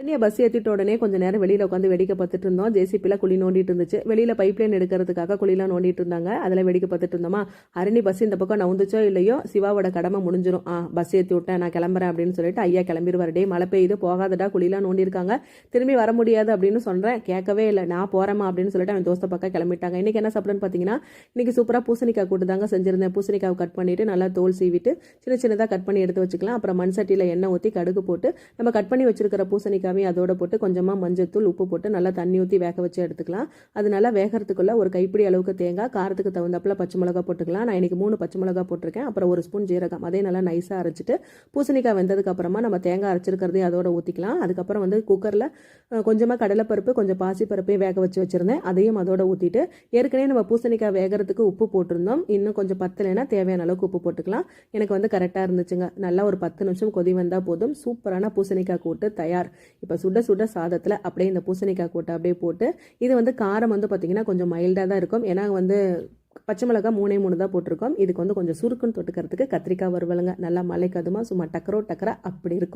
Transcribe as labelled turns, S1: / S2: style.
S1: தண்ணியை பஸ் ஏற்றிட்ட உடனே கொஞ்சம் நேரம் வெளியில் உட்காந்து வேடிக்கை பார்த்துட்டு இருந்தோம். ஜேசிபியில் குழி நோண்டிட்டு இருந்துச்சு. வெளியில் பைப் லைன் எடுக்கிறதுக்காக குழிலாம் நோண்டிட்டு இருந்தாங்க. அதில் வேடிக்கை பார்த்துட்டு இருந்தோமா? அரணி பஸ் இந்த பக்கம் நவுந்துச்சோ இல்லையோ? சிவாவோட கடமை முடிஞ்சிடும் ஆ பஸ் ஏற்றி விட்டேன் நான் கிளம்புறேன் அப்படின்னு சொல்லிட்டு ஐயா கிளம்பிடுவார் டே மழை பெய்யுது போகாதடா குழிலாம் நோண்டியிருக்காங்க. திரும்பி வர முடியாது அப்படின்னு சொல்கிறேன் கேட்கவே இல்லை. நான் போகிறேமா அப்படின்னு சொல்லிட்டு அவன் தோசை பக்கம் கிளம்பிட்டாங்க. இன்றைக்கி என்ன சாப்பிடுன்னு பார்த்தீங்கன்னா இன்றைக்கி சூப்பராக பூசணிக்காய் கூட்டு தாங்க செஞ்சிருந்தேன். பூசணிக்காய் கட் பண்ணிவிட்டு நல்லா தோல் சீவிட்டு சின்ன சின்னதாக கட் பண்ணி எடுத்து வச்சுக்கலாம். அப்புறம் மண் சட்டியில் எண்ணெய் ஊற்றி கடுகு போட்டு நம்ம கட் பண்ணி வச்சிருக்கிற பூசணிக்காவையும் அதோட போட்டு கொஞ்சமாக மஞ்சத்தூள் உப்பு போட்டு நல்லா தண்ணி ஊற்றி வேக வச்சு எடுத்துக்கலாம். அது நல்லா வேகிறதுக்குள்ள ஒரு கைப்பிடி அளவுக்கு தேங்காய் காரத்துக்கு தகுந்தாப்பில் பச்சை மிளகா போட்டுக்கலாம். நான் இன்றைக்கி மூணு பச்சை மிளகா போட்டிருக்கேன். அப்புறம் ஒரு ஸ்பூன் ஜீரகம். அதே நல்லா நைஸாக அரைச்சிட்டு பூசணிக்காய் வெந்ததுக்கு அப்புறமா நம்ம தேங்காய் அரைச்சிருக்கிறதையும் அதோட ஊற்றிக்கலாம் அதுக்கப்புறம் வந்து குக்கரில் கொஞ்சமாக கடலைப்பருப்பு கொஞ்சம் பாசிப்பருப்பையும் வேக வச்சு வச்சுருந்தேன். அதையும் அதோட ஊற்றிட்டு ஏற்கனவே நம்ம பூசணிக்காய் வேகிறதுக்கு உப்பு போட்டிருந்தோம். இன்னும் கொஞ்சம் பத்தலைன்னா தேவையான அளவுக்கு உப்பு போட்டுக்கலாம். எனக்கு வந்து கரெக்டாக இருந்துச்சுங்க. நல்லா ஒரு பத்து நிமிஷம் கொதி வந்தால் போதும். சூப்பரான பூசணிக்காய் கூட்டு தயார். இப்போ சுட சுட சாதத்தில் அப்படியே இந்த பூசணிக்காய் கூட்டை அப்படியே போட்டு இது வந்து காரம் வந்து பார்த்திங்கன்னா கொஞ்சம் மைல்டாக தான் இருக்கும். ஏன்னா வந்து பச்சை மிளகா மூணே மூணு தான் போட்டிருக்கோம். இதுக்கு வந்து கொஞ்சம் சுருக்குன்னு தொட்டுக்கிறதுக்கு கத்திரிக்காய் வருவலுங்க நல்லா மலைக்கு அதுமா சும்மா டக்கரோ டக்கரா அப்படி இருக்கும்.